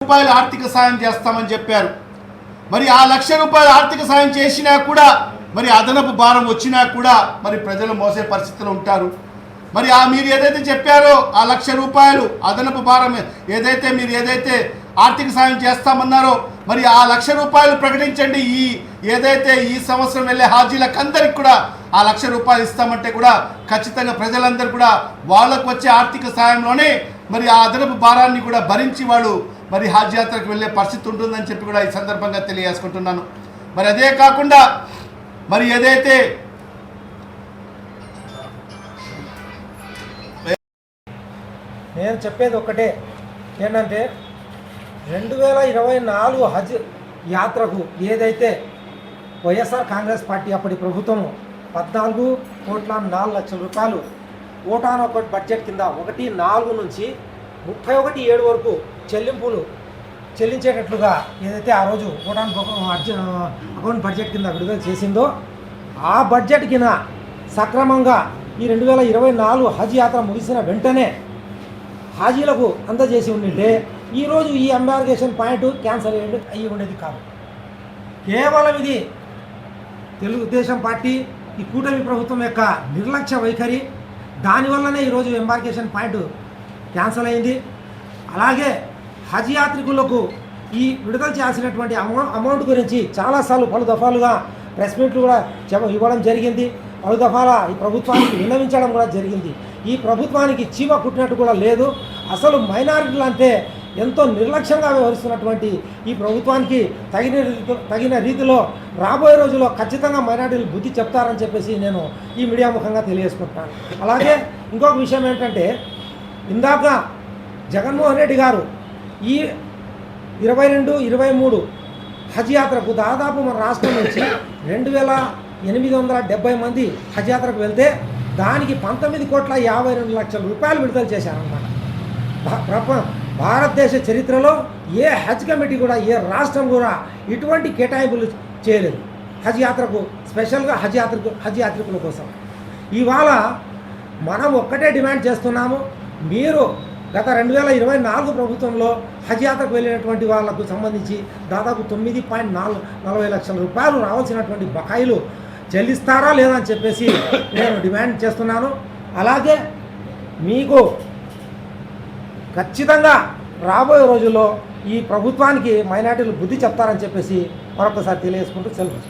రూపాయలు ఆర్థిక సాయం చేస్తామని చెప్పారు. మరి ఆ లక్ష రూపాయలు ఆర్థిక సాయం చేసినా కూడా మరి అదనపు భారం వచ్చినా కూడా మరి ప్రజలు మోసే పరిస్థితిలో ఉంటారు. మరి ఆ మీరు ఏదైతే చెప్పారో ఆ లక్ష రూపాయలు అదనపు భారం ఏదైతే మీరు ఏదైతే ఆర్థిక సాయం చేస్తామన్నారో మరి ఆ లక్ష రూపాయలు ప్రకటించండి. ఈ ఏదైతే ఈ సంవత్సరం వెళ్ళే హాజీలకు అందరికి కూడా ఆ లక్ష రూపాయలు ఇస్తామంటే కూడా ఖచ్చితంగా ప్రజలందరూ కూడా వాళ్ళకు వచ్చే ఆర్థిక సాయంలోనే మరి ఆ అదనపు భారాన్ని కూడా భరించి వాళ్ళు మరి హజ్ యాత్రకు వెళ్ళే పరిస్థితి ఉంటుందని చెప్పి కూడా ఈ సందర్భంగా తెలియజేసుకుంటున్నాను. మరి అదే కాకుండా మరి ఏదైతే నేను చెప్పేది ఒకటే ఏంటంటే రెండు వేల ఇరవై నాలుగు హజ్ యాత్రకు ఏదైతే వైఎస్ఆర్ కాంగ్రెస్ పార్టీ అప్పటి ప్రభుత్వం పద్నాలుగు కోట్ల నాలుగు లక్షల రూపాయలు ఓటానొకటి బడ్జెట్ కింద ఒకటి నాలుగు నుంచి ముప్పై ఒకటి ఏడు వరకు చెల్లింపులు చెల్లించేటట్లుగా ఏదైతే ఆ రోజు ఓటాన్ అకౌంట్ బడ్జెట్ కింద విడుదల చేసిందో ఆ బడ్జెట్ కింద సక్రమంగా ఈ రెండు వేల ఇరవై నాలుగు హజ్ యాత్ర ముగిసిన వెంటనే హాజీలకు అందజేసి ఉండింటే ఈరోజు ఈ ఎంబార్గేషన్ పాయింట్ క్యాన్సల్ అయ్యి అయ్యి ఉండేది కాదు. కేవలం ఇది తెలుగుదేశం పార్టీ ఈ కూటమి ప్రభుత్వం యొక్క నిర్లక్ష్య వైఖరి దానివల్లనే ఈరోజు ఎంబార్గేషన్ పాయింట్ క్యాన్సల్ అయింది. అలాగే హజ్ యాత్రికులకు ఈ విడుదల చేయాల్సినటువంటి అమౌంట్ అమౌంట్ గురించి చాలాసార్లు పలు దఫాలుగా ప్రెస్ మీట్లు కూడా చెవ ఇవ్వడం జరిగింది. పలు దఫాల ఈ ప్రభుత్వానికి విన్నవించడం కూడా జరిగింది. ఈ ప్రభుత్వానికి చీమ కుట్టినట్టు కూడా లేదు. అసలు మైనారిటీలు అంటే ఎంతో నిర్లక్ష్యంగా వ్యవహరిస్తున్నటువంటి ఈ ప్రభుత్వానికి తగిన తగిన రీతిలో రాబోయే రోజుల్లో ఖచ్చితంగా మైనార్టీలు బుద్ధి చెప్తారని చెప్పేసి నేను ఈ మీడియా ముఖంగా తెలియజేసుకుంటున్నాను. అలాగే ఇంకొక విషయం ఏంటంటే ఇందాక జగన్మోహన్ రెడ్డి గారు ఈ ఇరవై రెండు ఇరవై మూడు హజ్ యాత్రకు దాదాపు మన రాష్ట్రం నుంచి రెండు వేల ఎనిమిది వందల డెబ్బై మంది హజ్ యాత్రకు వెళ్తే దానికి పంతొమ్మిది కోట్ల యాభై రెండు లక్షల రూపాయలు విడుదల చేశారన్నమాట. ప్రప భారతదేశ చరిత్రలో ఏ హజ్ కమిటీ కూడా ఏ రాష్ట్రం కూడా ఇటువంటి కేటాయింపులు చేయలేదు. హజ్ యాత్రకు స్పెషల్గా హజ్ యాత్రకు హజ్ యాత్రికుల కోసం. ఇవాళ మనం ఒక్కటే డిమాండ్ చేస్తున్నాము మీరు గత రెండు వేల ఇరవై నాలుగు ప్రభుత్వంలో హజ్ యాత్రకు వెళ్ళినటువంటి వాళ్ళకు సంబంధించి దాదాపు తొమ్మిది పాయింట్ నాలుగు నలభై లక్షల రూపాయలు రావాల్సినటువంటి బకాయిలు చెల్లిస్తారా లేదా అని చెప్పేసి నేను డిమాండ్ చేస్తున్నాను. అలాగే మీకు ఖచ్చితంగా రాబోయే రోజుల్లో ఈ ప్రభుత్వానికి మైనార్టీలు బుద్ధి చెప్తారని చెప్పేసి మరొకసారి తెలియజేసుకుంటూ సెలవు.